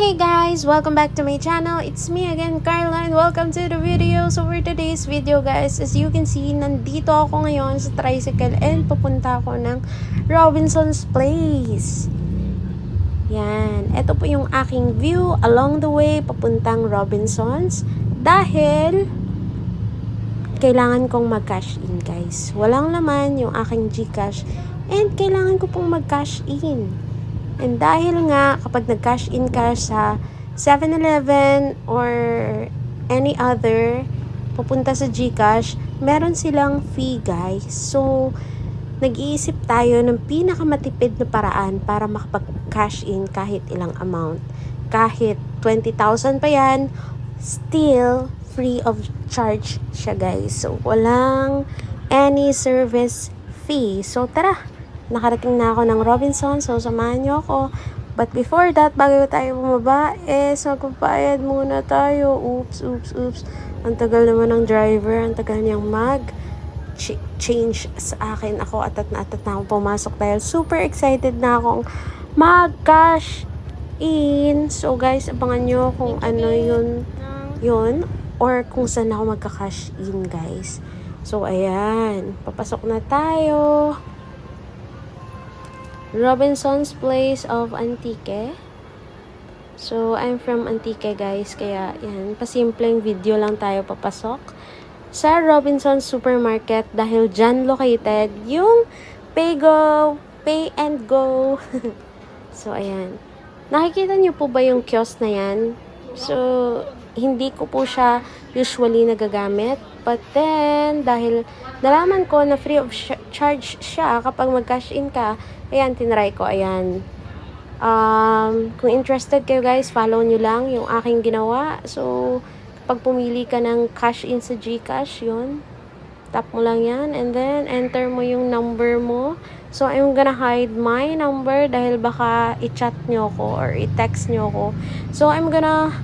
hey guys! Welcome back to my channel. It's me again, Carla, and welcome to the video. So for today's video guys, as you can see, nandito ako ngayon sa tricycle and papunta ako ng Robinson's Place. Yan. Ito po yung aking view along the way papuntang Robinson's dahil kailangan kong mag-cash in guys. Walang laman yung aking Gcash and kailangan ko pong mag-cash in. And dahil nga, kapag nag-cash in ka sa 7-Eleven or any other, pupunta sa GCash, meron silang fee, guys. So, nag-iisip tayo ng pinakamatipid na paraan para makapag-cash in kahit ilang amount. Kahit 20,000 pa yan, still free of charge siya, guys. So, walang any service fee. So, tara! Nakarating na ako ng Robinson, so samahan niyo ako. But before that, bago tayo bumaba, eh, so magpapayad muna tayo. Oops, oops, oops. Ang tagal naman ng driver, ang tagal niyang mag ch- change sa akin. Ako atat na atat na ako pumasok dahil super excited na akong mag-cash in. So guys, abangan nyo kung ano yun, yun or kung saan ako magka-cash in guys. So ayan, papasok na tayo. Robinson's Place of Antique. So, I'm from Antique guys, kaya yan, pasimpleng video lang tayo papasok sa Robinson's Supermarket dahil dyan located yung Pay Go, Pay and Go. so, ayan. Nakikita niyo po ba yung kiosk na yan? So, hindi ko po siya usually nagagamit. But then, dahil nalaman ko na free of charge siya kapag mag-cash in ka, ayan, tinry ko, ayan. Um, kung interested kayo guys, follow nyo lang yung aking ginawa. So, pag pumili ka ng cash in sa Gcash, yun. Tap mo lang yan. And then, enter mo yung number mo. So, I'm gonna hide my number dahil baka i-chat nyo ko or i-text nyo ko. So, I'm gonna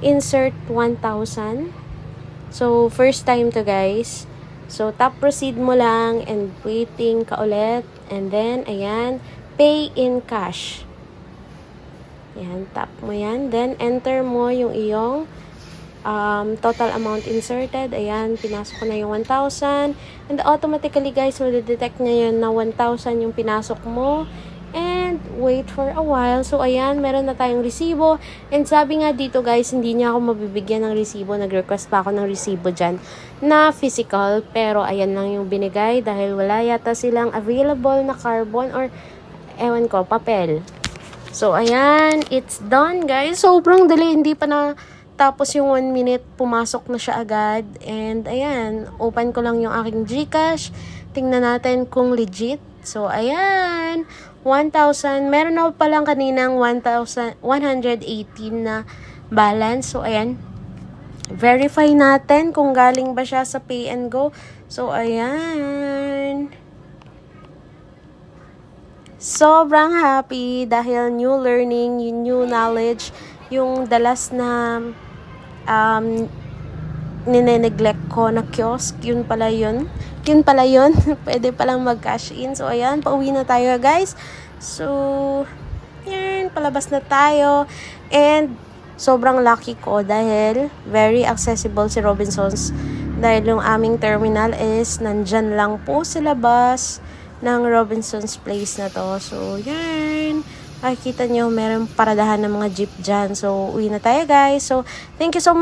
insert 1,000. So, first time to guys. So, tap proceed mo lang and waiting ka ulit. And then, ayan, pay in cash. Ayan, tap mo yan. Then, enter mo yung iyong um, total amount inserted. Ayan, pinasok ko na yung 1,000. And automatically guys, madedetect niya yun na 1,000 yung pinasok mo. And wait for a while. So, ayan, meron na tayong resibo. And sabi nga dito guys, hindi niya ako mabibigyan ng resibo. Nag-request pa ako ng resibo dyan na physical. Pero ayan lang yung binigay dahil wala yata silang available na carbon or ewan ko, papel. So, ayan, it's done guys. Sobrang dali, hindi pa na tapos yung 1 minute, pumasok na siya agad. And ayan, open ko lang yung aking Gcash. Tingnan natin kung legit. So, ayan, 1,000. Meron ako palang kaninang 1,118 na balance. So, ayan, verify natin kung galing ba siya sa Pay and Go. So, ayan. Sobrang happy dahil new learning, new knowledge, yung dalas na um, nineneglect ko na kiosk, yun pala yun. Yun pala yun. Pwede palang mag-cash in. So, ayan, pauwi na tayo, guys. So, yan, palabas na tayo. And, sobrang lucky ko dahil very accessible si Robinsons. Dahil yung aming terminal is nandyan lang po sa labas ng Robinson's Place na to. So, yan. Makikita nyo, meron paradahan ng mga jeep dyan. So, uwi na tayo, guys. So, thank you so much.